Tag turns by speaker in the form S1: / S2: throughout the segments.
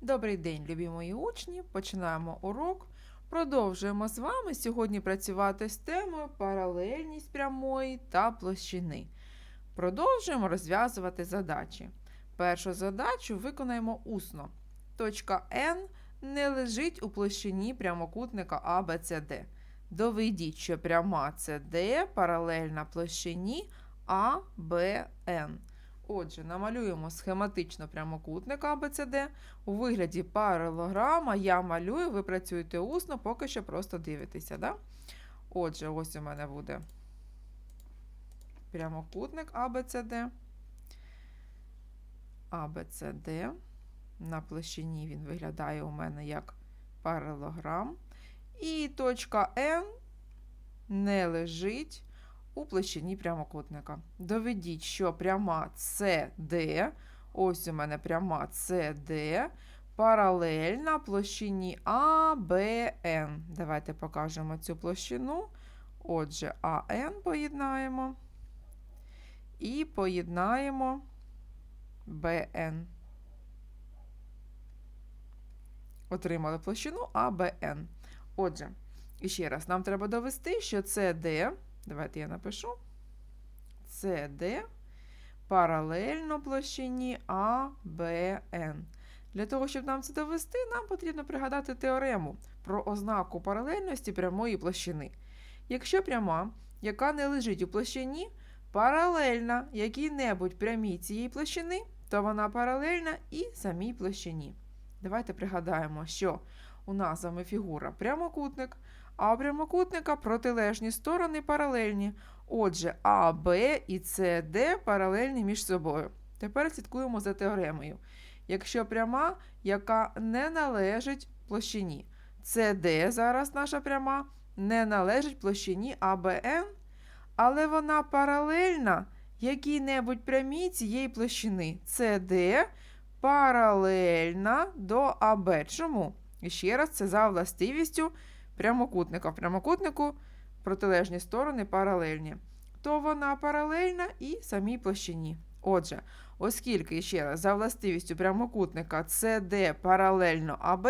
S1: Добрий день, любі мої учні! Починаємо урок. Продовжуємо з вами сьогодні працювати з темою паралельність прямої та площини. Продовжуємо розв'язувати задачі. Першу задачу виконаємо усно. Точка N не лежить у площині прямокутника ABCD. Доведіть, що пряма CD паралельна площині ABN. Отже, намалюємо схематично прямокутник ABCD. У вигляді паралограма я малюю, ви працюєте усно, поки що просто дивитеся. Да? Отже, ось у мене буде прямокутник ABCD. ABCD. На площині він виглядає у мене як паралограм. І точка N не лежить у площині прямокутника. Доведіть, що пряма CD, ось у мене пряма CD, паралельна площині ABN. Давайте покажемо цю площину. Отже, АН поєднаємо і поєднаємо БН. Отримали площину АБН. Отже, і ще раз, нам треба довести, що CD, давайте я напишу, CD паралельно площині ABN. Для того, щоб нам це довести, нам потрібно пригадати теорему про ознаку паралельності прямої площини. Якщо пряма, яка не лежить у площині, паралельна якій-небудь прямій цієї площини, то вона паралельна і самій площині. Давайте пригадаємо, що у нас з вами фігура прямокутник, а у прямокутника протилежні сторони паралельні. Отже, А, Б і С, Д паралельні між собою. Тепер слідкуємо за теоремою. Якщо пряма, яка не належить площині, СД зараз наша пряма не належить площині АБН, але вона паралельна якій-небудь прямій цієї площини. СД паралельна до АБ. Чому? І ще раз, це за властивістю прямокутника. В прямокутнику протилежні сторони паралельні. То вона паралельна і самій площині. Отже, оскільки ще раз за властивістю прямокутника CD паралельно АБ,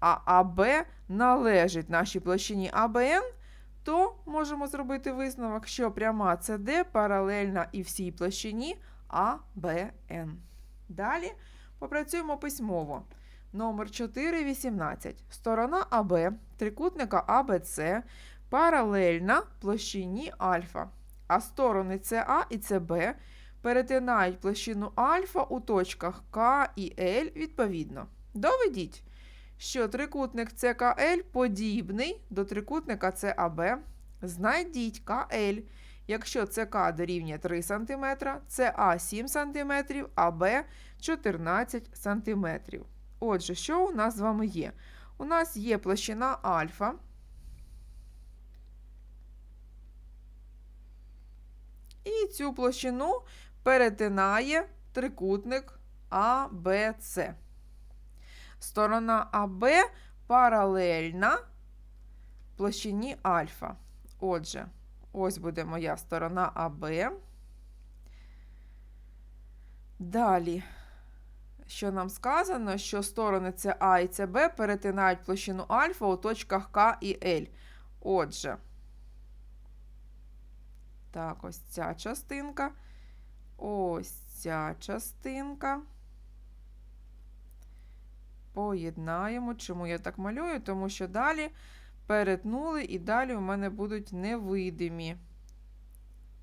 S1: а АБ належить нашій площині АБН, то можемо зробити висновок, що пряма CD паралельна і всій площині АБН. Далі попрацюємо письмово. Номер 4,18. Сторона АБ трикутника АБЦ паралельна площині альфа, а сторони СА і СБ перетинають площину альфа у точках К і Л відповідно. Доведіть, що трикутник ЦКЛ подібний до трикутника ЦАБ. Знайдіть КЛ, якщо ЦК дорівнює 3 см, ЦА 7 см, а Б 14 см. Отже, що у нас з вами є? У нас є площина альфа. І цю площину перетинає трикутник АБЦ. Сторона АБ паралельна площині альфа. Отже, ось буде моя сторона АБ. Далі, що нам сказано, що сторони СА і СБ перетинають площину альфа у точках К і Л. Отже, так, ось ця частинка. Ось ця частинка. Поєднаємо. Чому я так малюю? Тому що далі перетнули і далі у мене будуть невидимі.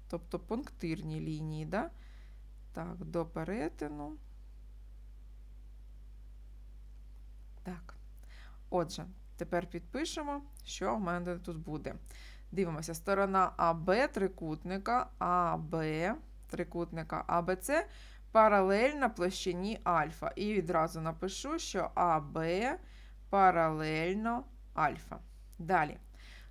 S1: Тобто пунктирні лінії. Да? Так, до перетину. Так. Отже, тепер підпишемо, що в мене тут буде. Дивимося, сторона АБ трикутника АБ трикутника АБЦ паралельна площині альфа. І відразу напишу, що АБ паралельно альфа. Далі.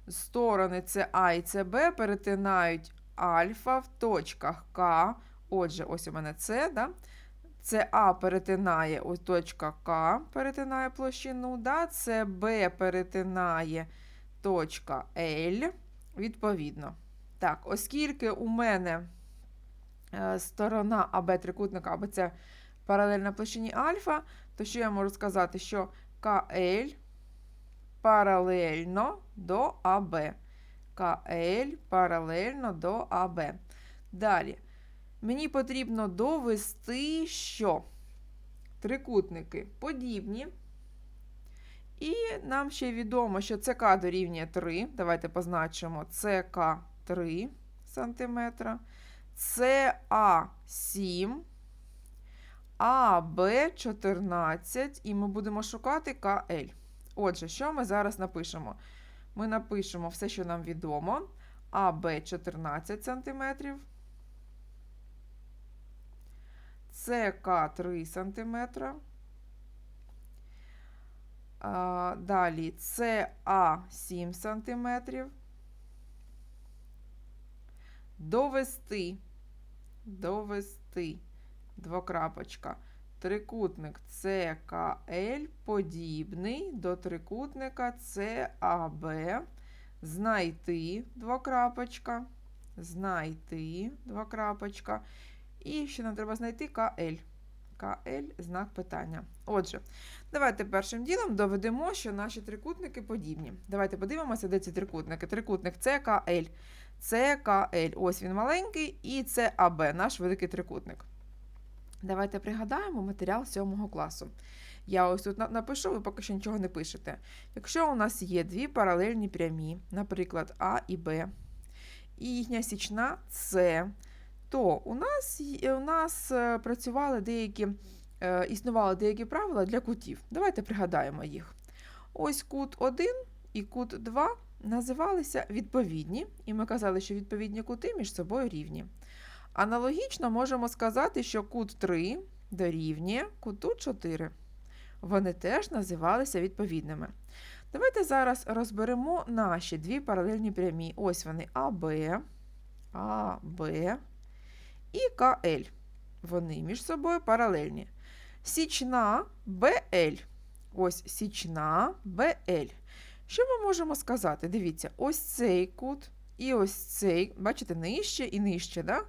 S1: Сторони СА і СБ перетинають альфа в точках К. Отже, ось у мене С, да? СА перетинає ось точка К, перетинає площину, да? СБ перетинає точка L, відповідно. Так, оскільки у мене е, сторона АБ трикутника АБЦ паралельна площині альфа, то що я можу сказати, що КЛ паралельно до АБ. КЛ паралельно до АБ. Далі. Мені потрібно довести, що трикутники подібні. І нам ще відомо, що ЦК дорівнює 3. Давайте позначимо ЦК 3 см, СА 7, АБ 14, і ми будемо шукати КЛ. Отже, що ми зараз напишемо? Ми напишемо все, що нам відомо. АБ 14 см, СК 3 см. Далі СА 7 см. Довести. Довести. Двокрапочка. Трикутник ЦКЛ подібний до трикутника ЦАБ. Знайти двокрапочка. Знайти двокрапочка. І ще нам треба знайти КЛ. КЛ знак питання. Отже, давайте першим ділом доведемо, що наші трикутники подібні. Давайте подивимося, де ці трикутники. Трикутник ЦКЛ. ЦКЛ. Ось він маленький, і це АБ, наш великий трикутник. Давайте пригадаємо матеріал 7 класу. Я ось тут напишу, ви поки що нічого не пишете. Якщо у нас є дві паралельні прямі, наприклад, А і Б, і їхня січна С, то у нас у нас е, працювали деякі, е, існували деякі правила для кутів. Давайте пригадаємо їх. Ось кут 1 і кут 2 називалися відповідні, і ми казали, що відповідні кути між собою рівні. Аналогічно можемо сказати, що кут 3 дорівнює куту 4. Вони теж називалися відповідними. Давайте зараз розберемо наші дві паралельні прямі. Ось вони АБ, АБ і КЛ. Вони між собою паралельні. Січна БЛ. Ось січна БЛ. Що ми можемо сказати? Дивіться, ось цей кут і ось цей, бачите, нижче і нижче. Да?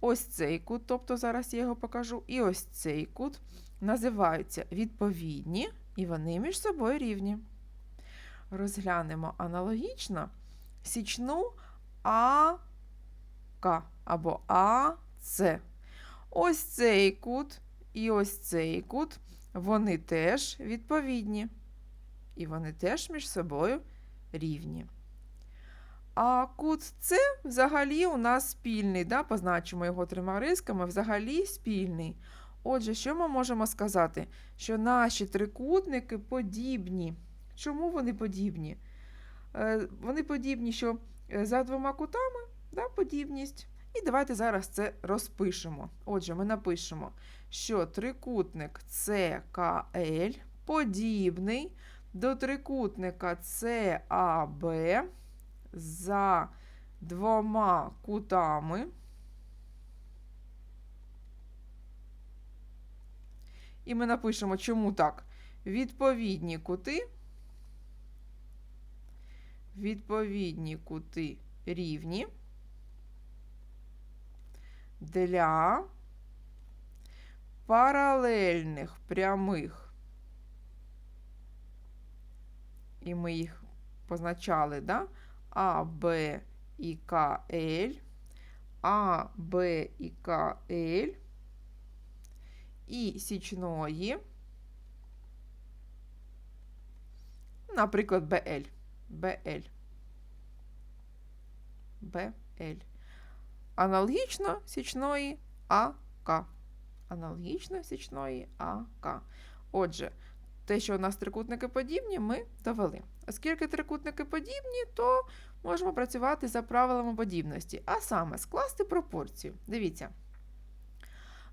S1: Ось цей кут, тобто зараз я його покажу, і ось цей кут називаються відповідні, і вони між собою рівні. Розглянемо аналогічно січну АК або АЦ. Ось цей кут і ось цей кут, вони теж відповідні. І вони теж між собою рівні. А кут С взагалі у нас спільний. да? Позначимо його трьома рисками, взагалі спільний. Отже, що ми можемо сказати? Що наші трикутники подібні. Чому вони подібні? Е, вони подібні, що е, за двома кутами да, подібність. І давайте зараз це розпишемо. Отже, ми напишемо, що трикутник ЦКЛ подібний до трикутника САБ за двома кутами. І ми напишемо, чому так. Відповідні кути. Відповідні кути рівні для паралельних прямих. І ми їх позначали, да? А, Б і КЛ, А, Б і КЛ і січної, наприклад, БЛ. БЛ. БЛ. Аналогічно січної АК. Аналогічно січної АК. Отже, те, що у нас трикутники подібні, ми довели. Оскільки трикутники подібні, то можемо працювати за правилами подібності, а саме скласти пропорцію. Дивіться.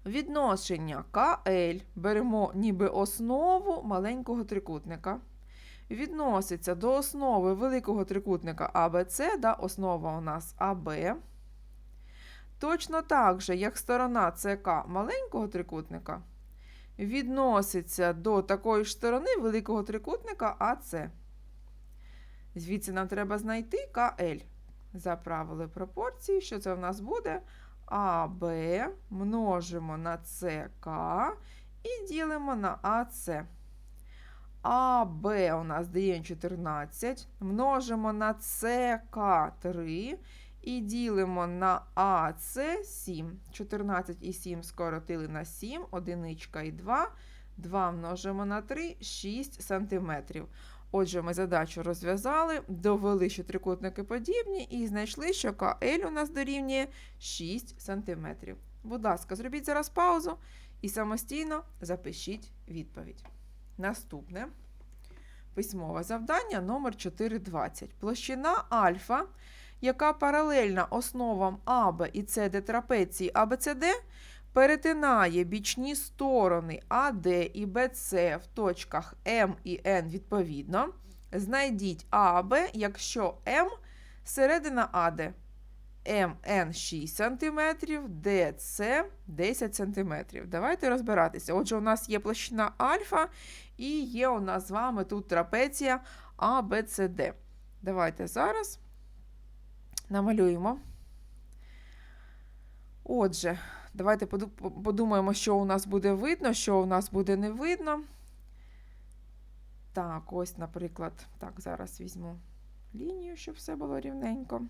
S1: Відношення КЛ беремо ніби основу маленького трикутника. Відноситься до основи великого трикутника АБЦ, да, основа у нас АБ. Точно так же, як сторона ЦК маленького трикутника, відноситься до такої ж сторони великого трикутника АЦ. Звідси нам треба знайти КЛ. За правилою пропорції, що це в нас буде? АБ множимо на СК і ділимо на АС. АБ у нас дає 14, множимо на СК 3 і ділимо на АС 7. 14 і 7 скоротили на 7, одиничка і 2. 2 множимо на 3, 6 см. Отже, ми задачу розв'язали, довели, що трикутники подібні, і знайшли, що КЛ у нас дорівнює 6 см. Будь ласка, зробіть зараз паузу і самостійно запишіть відповідь. Наступне письмове завдання номер 420. Площина альфа, яка паралельна основам АБ і СД трапеції АБЦД, перетинає бічні сторони АД і БЦ в точках М і Н відповідно. Знайдіть АБ, якщо М середина АД. МН 6 см, ДЦ 10 см. Давайте розбиратися. Отже, у нас є площина альфа і є у нас з вами тут трапеція ABCD. Давайте зараз намалюємо. Отже, давайте подумаємо, що у нас буде видно, що у нас буде не видно. Так, ось, наприклад, так, зараз візьму лінію, щоб все було рівненько.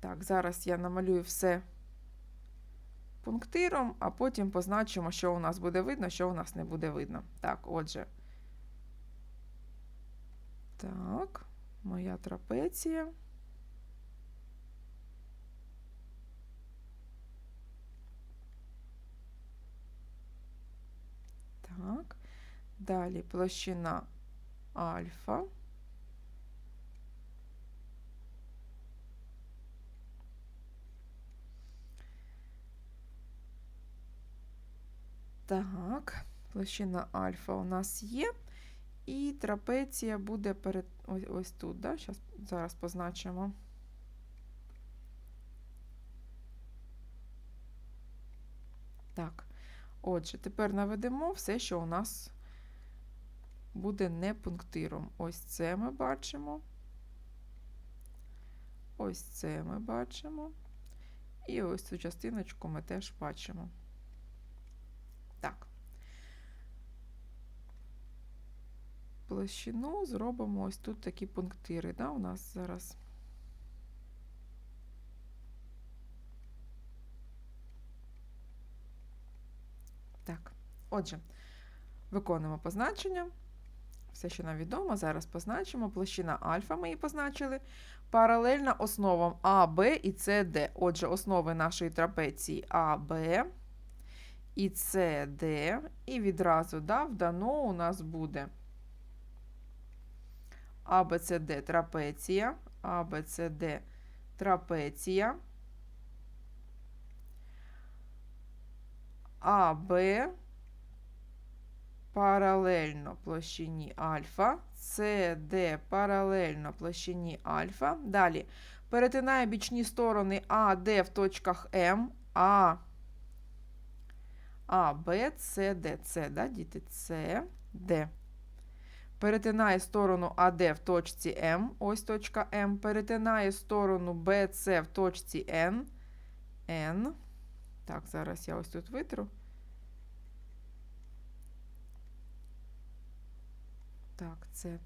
S1: Так, зараз я намалюю все пунктиром, а потім позначимо, що у нас буде видно, що у нас не буде видно. Так, отже. Так, моя трапеція. Так, далі площина альфа. Так, площина альфа у нас є. І трапеція буде перед ось, ось тут. Да? Щас, зараз позначимо. Так, отже, тепер наведемо все, що у нас буде не пунктиром. Ось це ми бачимо. Ось це ми бачимо. І ось цю частиночку ми теж бачимо. Так. Площину зробимо ось тут такі пунктири, да, у нас зараз. Так, отже, виконуємо позначення. Все, що нам відомо, зараз позначимо. Площина альфа ми її позначили. Паралельна основам А, Б і С, Д. Отже, основи нашої трапеції А, Б і С, Д, і відразу да, вдано у нас буде АБЦД трапеція, АБЦД трапеція, АБ паралельно площині альфа, СД паралельно площині альфа. Далі перетинає бічні сторони АД в точках М, А а, Б, С, Д. С, да, діти? С, Д. Перетинає сторону АД в точці М. Ось точка М. Перетинає сторону БЦ в точці Н. Н. Так, зараз я ось тут витру. Так, це.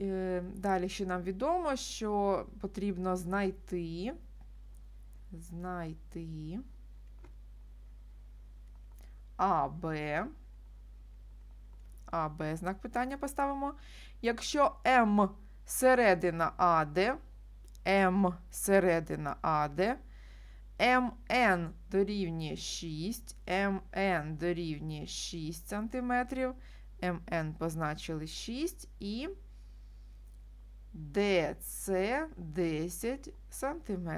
S1: Е, далі ще нам відомо, що потрібно знайти. Знайти. АБ. АБ знак питання поставимо. Якщо М середина АД, М середина АД, МН дорівнює 6, МН дорівнює 6 см, МН позначили 6 і ДЦ 10 см.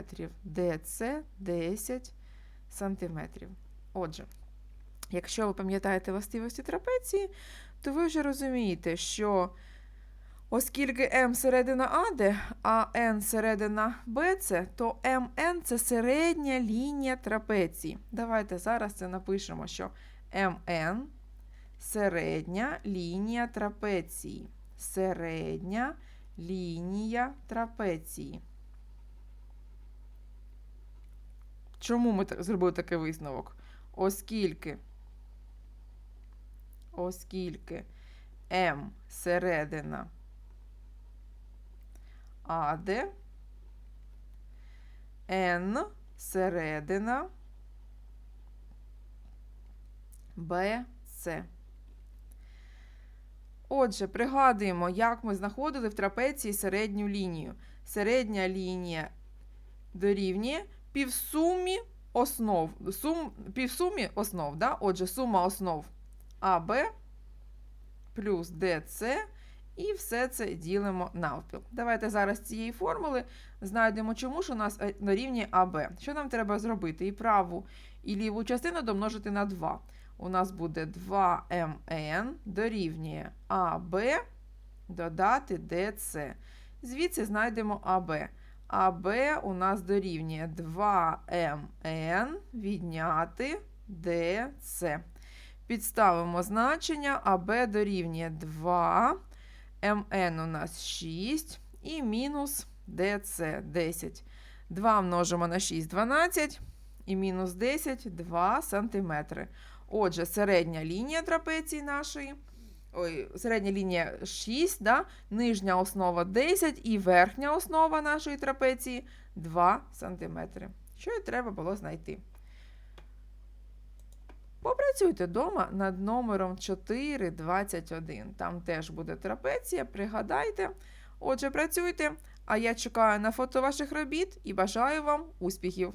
S1: ДЦ 10 см. Отже. Якщо ви пам'ятаєте властивості трапеції, то ви вже розумієте, що оскільки М середина АД, а N середина БЦ, то МН це середня лінія трапеції. Давайте зараз це напишемо, що МН середня лінія трапеції. Середня лінія трапеції. Чому ми зробили такий висновок? Оскільки, оскільки М середина АД, N середина БЦ. Отже, пригадуємо, як ми знаходили в трапеції середню лінію. Середня лінія дорівнює півсумі основ. Сум, півсумі основ, да? отже, сума основ АБ плюс ДЦ, і все це ділимо навпіл. Давайте зараз цієї формули знайдемо, чому ж у нас е, дорівнює АБ. Що нам треба зробити? І праву, і ліву частину домножити на 2. У нас буде 2mn дорівнює АБ додати ДЦ. Звідси знайдемо АБ. АБ у нас дорівнює 2mn відняти ДЦ. Підставимо значення, АБ дорівнює 2, МН у нас 6 і мінус ДЦ 10. 2 множимо на 6 12 і мінус 10 2 см. Отже, середня лінія трапеції нашої, ой, середня лінія 6, да? нижня основа 10 і верхня основа нашої трапеції 2 см. Що і треба було знайти. Попрацюйте вдома над номером 421. Там теж буде трапеція, пригадайте. Отже, працюйте, а я чекаю на фото ваших робіт і бажаю вам успіхів!